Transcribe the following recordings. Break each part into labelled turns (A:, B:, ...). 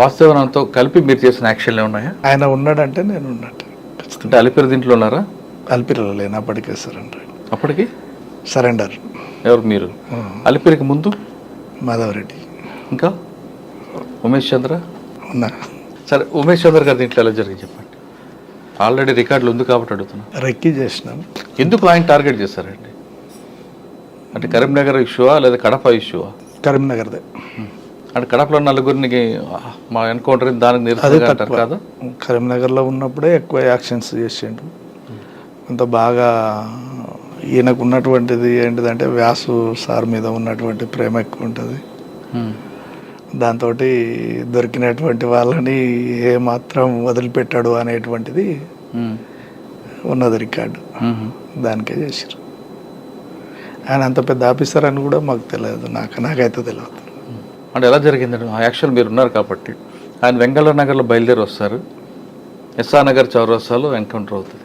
A: వాస్తవనంతో కలిపి మీరు చేసిన యాక్షన్లు ఉన్నాయా
B: ఆయన ఉన్నాడంటే నేను ఉన్నట్టు ఖచ్చితంగా.
A: అలిపిరి దీంట్లో ఉన్నారా?
B: అల్పిరలో లేనప్పటికే సరెండర్
A: అప్పటికి?
B: సరెండర్.
A: ఎవరు మీరు? అలిపిరికి ముందు?
B: మాధవరెడ్డి.
A: ఇంకా? ఉమేష్ చంద్ర?
B: ఉన్నా.
A: సరే ఉమేష్ చంద్ర గారి దీంట్లో ఎలా జరిగింది చెప్పండి. ఆల్రెడీ రికార్డులు ఉంది కాబట్టి అడుగుతున్నా.
B: రెక్కి చేసినాం.
A: ఎందుకు ఆయన టార్గెట్ చేశారండి? అంటే కరీంనగర్ ఇష్యూవా లేదా కడప ఇష్యూవా?
B: కరీంనగర్దే.
A: అంటే కడపలో నలుగురిని మా ఎన్కౌంటర్ దానికి
B: తక్కువ.
A: కదా?
B: కరీంనగర్లో ఉన్నప్పుడే ఎక్కువ యాక్షన్స్ చేసిండు. కొంత బాగా ఈయనకు ఉన్నటువంటిది ఏంటిదంటే వ్యాసు సార్ మీద ఉన్నటువంటి ప్రేమ ఎక్కువ ఉంటుంది. దాంతో దొరికినటువంటి వాళ్ళని ఏ మాత్రం వదిలిపెట్టాడు అనేటువంటిది. ఉన్నది రికార్డు. దానికే చేసారు ఆయన అంత పెద్ద ఆఫీసర్ అని కూడా మాకు తెలియదు. నాకు నాకైతే తెలియదు.
A: అంటే ఎలా జరిగిందండి ఆ యాక్షన్ మీరు ఉన్నారు కాబట్టి ఆయన వెంగళ నగర్లో బయలుదేరి వస్తారు. ఎస్ఆర్ నగర్ చౌరస్తాలో ఎన్కౌంటర్ అవుతుంది.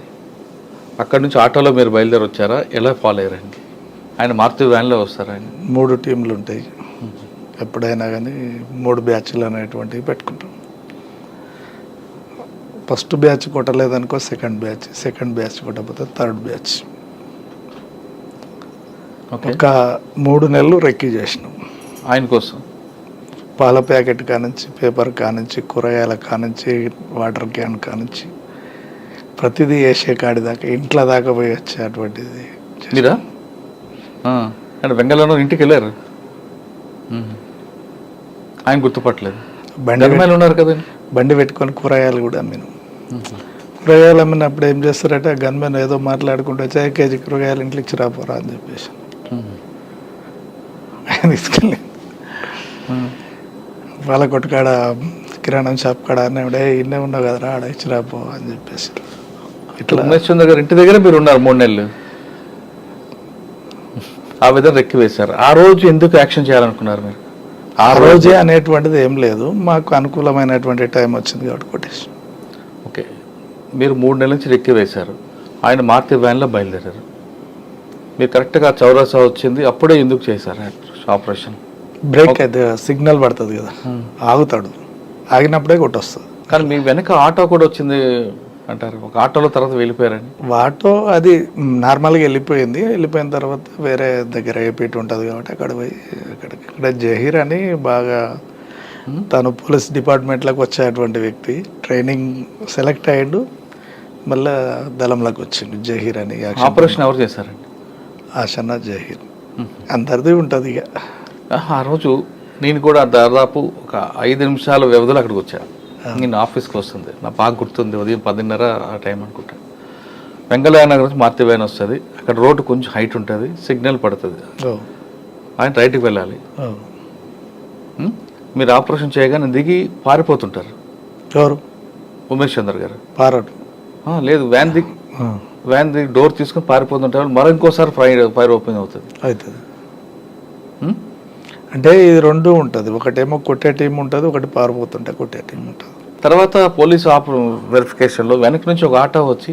A: అక్కడ నుంచి ఆటోలో మీరు బయలుదేరి వచ్చారా? ఎలా ఫాలో అయ్యారండి ఆయన మారుతి వ్యాన్లో వస్తారు ఆయన?
B: మూడు టీంలు ఉంటాయి. ఎప్పుడైనా కానీ మూడు బ్యాచ్లు అనేటువంటివి పెట్టుకుంటాం. ఫస్ట్ బ్యాచ్ కొట్టలేదనుకో సెకండ్ బ్యాచ్ సెకండ్ బ్యాచ్ కొట్టకపోతే థర్డ్ బ్యాచ్.
A: ఓకే.
B: ఒక మూడు నెలలు రెక్కీ చేసినాం.
A: ఆయన కోసం?
B: పాల ప్యాకెట్ కానుంచి పేపర్ కానుంచి కూరగాయల కానుంచి వాటర్ క్యాన్ కానుంచి ప్రతిదీ వేసే కాడి దాకా ఇంట్లో దాకా పోయి వచ్చేటువంటిది
A: మీరా? ఆ, అంటే వెంగళలో ఇంటికి వెళ్ళారు. ఆయన గుర్తుపట్టలేదు.
B: బండి
A: ఉన్నారు కదండి
B: బండి పెట్టుకొని కూరగాయలు కూడా అమ్మిను. కూరగాయలు అమ్మినప్పుడు ఏం చేస్తారంటే గన్మెన్ ఏదో మాట్లాడుకుంటూ వచ్చి "ఏ కేజీ కూరగాయలు ఇంట్లో ఇచ్చి రాపోరా అని చెప్పేసి. ఆయన తీసుకెళ్ళి
A: ఉమ్.
B: వాళ్ళ కొట్టుకాడ కిరాణం షాప్ కాడ అన్నాడే ఇన్నే ఉన్నావు కదరా ఆడ ఇచ్చి రాపో అని చెప్పేసి. ఇట్లా.
A: ఉమేష్ చంద్ర గారు ఇంటి దగ్గర మీరు ఉన్నారు మూడు నెలలు. ఆ విధంగా రెక్కి వేశారు. ఆ రోజు ఎందుకు యాక్షన్ చేయాలనుకున్నారు మీరు?
B: ఆ రోజే అనేటువంటిది ఏం లేదు. మాకు అనుకూలమైనటువంటి టైం వచ్చింది కాబట్టి కొట్టేసి.
A: ఓకే. మీరు మూడు నెలల నుంచి రెక్కి వేశారు. ఆయన మారుతి వ్యాన్లో బయలుదేరారు. మీరు కరెక్ట్గా చౌరసా వచ్చింది. అప్పుడే ఎందుకు చేశారు ఆపరేషన్?
B: బ్రేక్ అయితే సిగ్నల్ పడుతుంది కదా. ఆగుతాడు. ఆగినప్పుడే కొట్టొస్తుంది.
A: కానీ మీ వెనక ఆటో కూడా వచ్చింది అంటారు. ఒక ఆటోలో తర్వాత వెళ్ళిపోయారని
B: వాటో అది నార్మల్గా వెళ్ళిపోయింది. వెళ్ళిపోయిన తర్వాత వేరే దగ్గర ఏపీటీ ఉంటుంది కాబట్టి అక్కడ పోయి అక్కడికి. ఇక్కడ జహీర్ అని బాగా తను పోలీస్ డిపార్ట్మెంట్లోకి వచ్చేటువంటి వ్యక్తి. ట్రైనింగ్ సెలెక్ట్ అయ్యాడు. మళ్ళా దళంలోకి వచ్చిండు జహీర్ అని.
A: ఆపరేషన్ ఎవరు చేశారండి?
B: ఆషన్న జహీర్. అందరిది ఉంటుంది ఇక.
A: ఆ రోజు నేను కూడా దాదాపు ఒక ఐదు నిమిషాల వ్యవధిలో అక్కడికి వచ్చాను నేను ఆఫీస్కి వస్తుంది. నా బాగా గుర్తుంది. ఉదయం పదిన్నర ఆ టైం అనుకుంటా. వెంగళయ్య నగర్ నుంచి మార్తి వ్యాన్ వస్తుంది. అక్కడ రోడ్డు కొంచెం హైట్ ఉంటుంది. సిగ్నల్ పడుతుంది. ఆయన రైట్కి వెళ్ళాలి? మీరు ఆపరేషన్ చేయగానే దిగి పారిపోతుంటారు.
B: ఎవరు?
A: ఉమేష్ చంద్ర గారు.
B: పారాడు.
A: లేదు వ్యాన్ దిగి వ్యాన్ దిగి డోర్ తీసుకొని పారిపోతుంటారు. మరో ఇంకోసారి ఫైర్ ఫైర్ ఓపెన్ అవుతుంది.
B: అవుతుంది? అంటే ఇది రెండు ఉంటుంది. ఒకటేమో కొట్టే టీం ఉంటుంది ఒకటి పారిపోతుంటే కొట్టే టీం ఉంటుంది.
A: తర్వాత పోలీసు ఆప్ వెరిఫికేషన్లో వెనక నుంచి ఒక ఆటో వచ్చి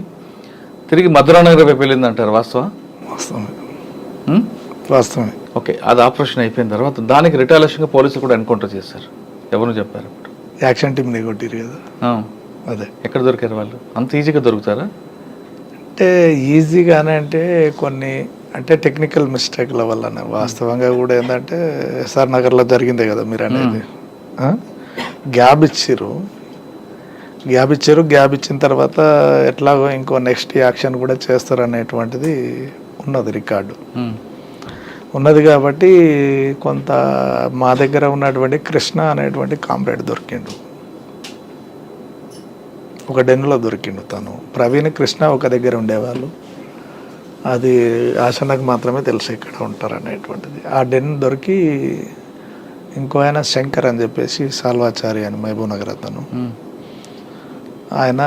A: తిరిగి మధురానగర్ వైపు వెళ్ళింది అంటారు వాస్తవం
B: వాస్తవమే.
A: ఓకే అది ఆపరేషన్ అయిపోయిన తర్వాత దానికి రిటాలేషన్గా పోలీసులు కూడా ఎన్కౌంటర్ చేశారు. ఎవరు చెప్పారు అప్పుడు?
B: యాక్షన్ టీంని కొట్టిరు కదా. అదే.
A: ఎక్కడ దొరికారు వాళ్ళు? అంత ఈజీగా దొరుకుతారా?
B: అంటే ఈజీగానే అంటే కొన్ని అంటే టెక్నికల్ మిస్టేక్ల వల్లనే వాస్తవంగా కూడా ఏంటంటే ఎస్ఆర్ నగర్లో జరిగిందే కదా మీరు అనేది. ఆ? గ్యాప్ ఇచ్చిర్రు. గ్యాప్ ఇచ్చారు గ్యాప్ ఇచ్చిన తర్వాత ఎట్లాగో ఇంకో నెక్స్ట్ యాక్షన్ కూడా చేస్తారు అనేటువంటిది ఉన్నది రికార్డు. ఉన్నది కాబట్టి కొంత మా దగ్గర ఉన్నటువంటి కృష్ణ అనేటువంటి కామ్రేడ్ దొరికిండు. ఒక డెన్నులో దొరికిండు తను. ప్రవీణ్ కృష్ణ ఒక దగ్గర ఉండేవాళ్ళు. అది ఆశనకు మాత్రమే తెలుసు ఇక్కడ ఉంటారు అనేటువంటిది ఆ డెన్ దొరికి ఇంకో ఆయన శంకర్ అని చెప్పేసి సాల్వాచారి అని మహబూబ్ నగర్ అతను. ఆయన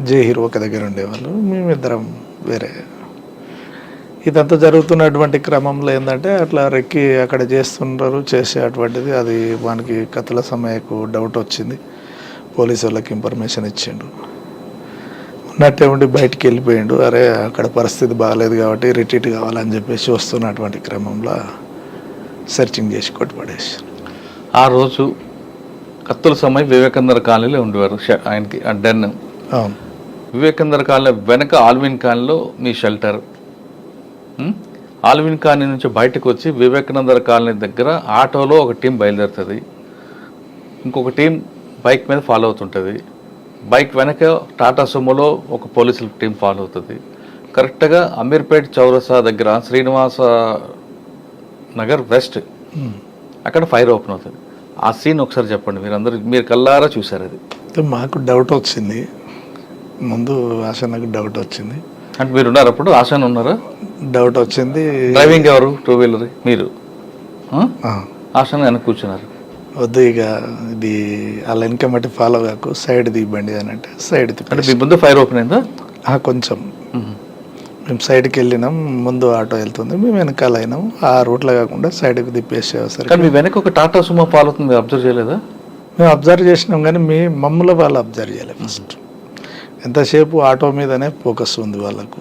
B: జే హీరో ఒక దగ్గర ఉండేవాళ్ళు. మేమిద్దరం వేరే. ఇదంతా జరుగుతున్నటువంటి క్రమంలో ఏంటంటే అట్లా రెక్కి అక్కడ చేస్తుంటారు చేసేటువంటిది అది వానికి కథల సమయకు డౌట్ వచ్చింది. పోలీసు వాళ్ళకి ఇన్ఫర్మేషన్ ఇచ్చిండు ఉన్నట్టే ఉండి బయటికి వెళ్ళిపోయిండు. అరే అక్కడ పరిస్థితి బాగాలేదు కాబట్టి రిట్రీట్ కావాలని చెప్పేసి వస్తున్నటువంటి క్రమంలో సెర్చింగ్ చేసి కొట్టుపడేసి.
A: ఆ రోజు కత్తుల సమయం వివేకందర కాలనీలో ఉండేవారు ఆయనకి ఆ డెన్. వివేకందర కాలనీ వెనక ఆల్విన్ కాలనీలో మీ షెల్టర్? ఆల్విన్ కాలనీ నుంచి బయటకు వచ్చి వివేకానందర కాలనీ దగ్గర ఆటోలో ఒక టీం బయలుదేరుతుంది. ఇంకొక టీం బైక్ మీద ఫాలో అవుతుంటుంది. బైక్ వెనక టాటా సుమోలో ఒక పోలీసుల టీం ఫాలో అవుతుంది. కరెక్ట్గా అమీర్పేట్ చౌరసా దగ్గర శ్రీనివాస నగర్ వెస్ట్. అక్కడ ఫైర్ ఓపెన్ అవుతుంది. ఆ సీన్ ఒకసారి చెప్పండి మీరు అందరూ మీరు కల్లారా చూసారు అది?
B: మాకు డౌట్ వచ్చింది. ముందు ఆశనకు డౌట్ వచ్చింది.
A: అంటే మీరు ఉన్నారు అప్పుడు? ఆశాన్ ఉన్నారా?
B: డౌట్ వచ్చింది.
A: డ్రైవింగ్ ఎవరు? Two wheeler? మీరు? ఆశాన్ వెనక కూర్చున్నారు.
B: వద్దు ఇక ఇది వాళ్ళ వెనక మట్టి ఫాలో కాకు సైడ్ దిబండి అని అంటే సైడ్
A: అంటే మీ ముందు ఫైర్ ఓపెన్ అయిందా?
B: కొంచెం. మేము. సైడ్కి వెళ్ళినాం ముందు ఆటో వెళ్తుంది మేము వెనకాల అయినాం ఆ రూట్లో కాకుండా సైడ్కి తిప్పేసేసరికి
A: కానీ మీ వెనక ఒక టాటా సుమో ఫాలో అవుతుంది అబ్జర్వ్ చేయలేదా?
B: మేము అబ్జర్వ్ చేసినాం కానీ మీ మమ్మల్ని వాళ్ళు అబ్జర్వ్ చేయలేదు ఫస్ట్ ఎంతసేపు ఆటో మీదనే ఫోకస్ ఉంది వాళ్ళకు.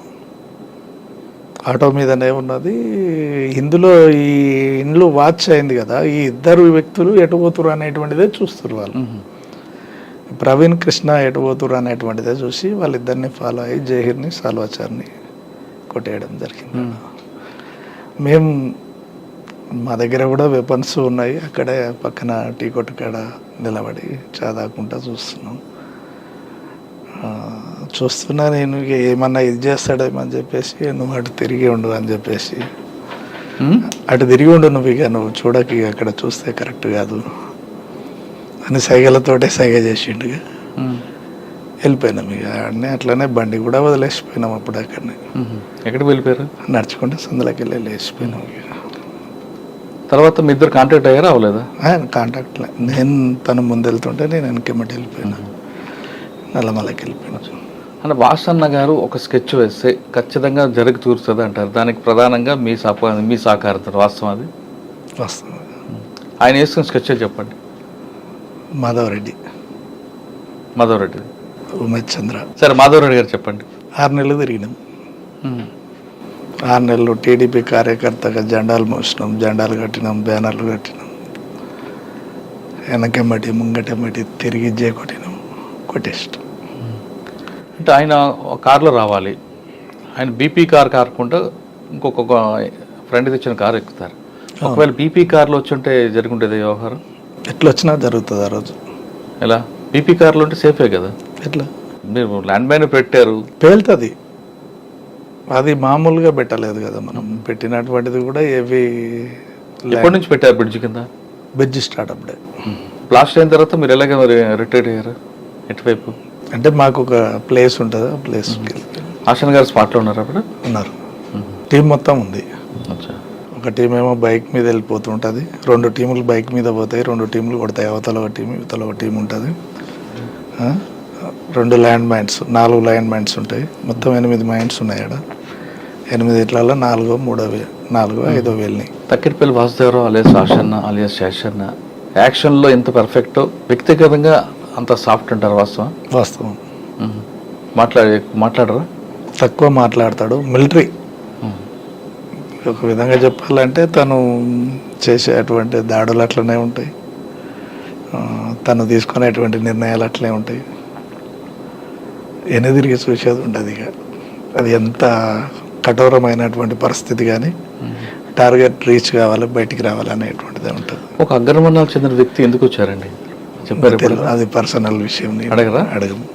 B: ఆటో మీదనే ఉన్నది. ఇందులో ఈ ఇండ్లు వాచ్ అయింది కదా ఈ ఇద్దరు వ్యక్తులు ఎటు పోతురు అనేటువంటిదే చూస్తారు వాళ్ళు. ప్రవీణ్ కృష్ణ ఎటు పోతురు అనేటువంటిదే చూసి వాళ్ళిద్దరిని ఫాలో అయ్యి జహీర్ని సాల్వాచార్ని కొట్టేయడం జరిగింది. మేము. మా దగ్గర కూడా వెపన్స్ ఉన్నాయి. అక్కడే పక్కన టీ కొట్టు కాడ నిలబడి చదాకుంటా చూస్తున్నాం. చూస్తున్నా నేను ఇక ఏమన్నా ఇది చేస్తాడేమో అని చెప్పేసి నువ్వు అటు తిరిగి ఉండు అని చెప్పేసి? అటు తిరిగి ఉండు నువ్వు ఇక నువ్వు చూడక ఇక అక్కడ చూస్తే కరెక్ట్ కాదు. అని సైగలతోటే సైగ చేసిండు. వెళ్ళిపోయినాం ఇక అన్నీ అట్లనే బండి కూడా వదిలేసిపోయినాం అప్పుడు అక్కడనే.
A: ఎక్కడికి వెళ్ళిపోయారు?
B: నడుచుకుంటే సందులోకి వెళ్ళి లేచిపోయినాం ఇక.
A: తర్వాత మీ ఇద్దరు కాంటాక్ట్ అయ్యారా? అవ్వలేదా?
B: కాంటాక్ట్ నేను తను ముందు వెళ్తుంటే నేను వెనకెమ్మటి వెళ్ళిపోయినా. నల్లమలకి వెళ్ళిపోయినా.
A: అంటే వాసన్న గారు ఒక స్కెచ్ వేస్తే ఖచ్చితంగా జరిగి తీరుతుంది అంటారు. దానికి ప్రధానంగా మీ సహ మీ సహకారం వాస్తవం అది?
B: వస్తుంది
A: ఆయన వేసుకున్న స్కెచ్ చెప్పండి.
B: మాధవరెడ్డి.
A: మాధవరెడ్డి.
B: ఉమేష్ చంద్ర.
A: సరే మాధవరెడ్డి గారు చెప్పండి.
B: ఆరు నెలలు తిరిగినాం. ఆరు నెలలు టీడీపీ కార్యకర్తగా జెండాలు మోసినాం జెండాలు కట్టినాం బ్యానర్లు కట్టినాం. వెనకెమ్మటి ముంగటెమ్మటి తిరిగి జే కొట్టినాం. కొట్టేస్తాం
A: అంటే ఆయన కార్లో రావాలి. ఆయన బీపీ కార్ కాకుండా ఇంకొక ఫ్రెండ్ తెచ్చిన కార్ ఎక్కుతారు. ఒకవేళ బీపీ కార్లో వచ్చుంటే జరుగుంటేది వ్యవహారం?
B: ఎట్లా వచ్చినా జరుగుతుంది ఆ రోజు.
A: ఎలా? బీపీ కార్లో ఉంటే సేఫే కదా?
B: ఎట్లా?
A: మీరు ల్యాండ్ మైన్ పెట్టారు.
B: పేలుతుంది. అది మామూలుగా పెట్టలేదు కదా మనం. పెట్టినటువంటిది కూడా ఏవి
A: ఎప్పటి నుంచి పెట్టారు బ్రిడ్జ్ కింద?
B: బెడ్జ్ స్టార్ట్ అప్పుడే.
A: బ్లాస్ట్ అయిన తర్వాత మీరు ఎలాగ మరి రిటైర్ అయ్యారు? ఎటువైపు?
B: అంటే మాకు ఒక ప్లేస్ ఉంటుంది ఆ ప్లేస్కి వెళ్ళి
A: ఆశన్ గారు స్పాట్లో ఉన్నారు అప్పుడు
B: ఉన్నారు. టీం మొత్తం ఉంది. ఒక టీం ఏమో బైక్ మీద వెళ్ళిపోతుంటుంది రెండు టీములు బైక్ మీద పోతాయి రెండు టీములు కొడతాయి అవతల ఒక టీం ఇవతల ఒక టీం ఉంటుంది? రెండు ల్యాండ్ మైన్స్ నాలుగు ల్యాండ్ మైన్స్ ఉంటాయి. మొత్తం ఎనిమిది మైన్స్ ఉన్నాయి ఆడ. ఎనిమిది ఇట్లలో నాలుగో మూడో నాలుగో ఐదో వెళ్ళినాయి
A: తక్కిడిపల్లి వాసుదేవరావు అలియాస్ ఆశన్న అలియాస్ శేషన్న యాక్షన్లో ఎంత పర్ఫెక్టో వ్యక్తిగతంగా అంత సాఫ్ట్ అంటారు వాస్తవం?
B: వాస్తవం.
A: మాట్లాడే మాట్లాడరా?
B: తక్కువ మాట్లాడతాడు. మిలిటరీ. ఒక విధంగా చెప్పాలంటే తను చేసేటువంటి దాడులు అట్లనే ఉంటాయి. తను తీసుకునేటువంటి నిర్ణయాలు అట్లే ఉంటాయి. ఎనదిరిగి చూసేది ఉండదు ఇక. అది ఎంత కఠోరమైనటువంటి పరిస్థితి కానీ టార్గెట్ రీచ్ కావాలి బయటికి రావాలి అనేటువంటిది ఉంటుంది.
A: ఒక అగ్రవర్ణాలకు చెందిన వ్యక్తి ఎందుకు వచ్చారండి? చెప్పారు
B: అది పర్సనల్ విషయం
A: అడగరా?
B: అడగము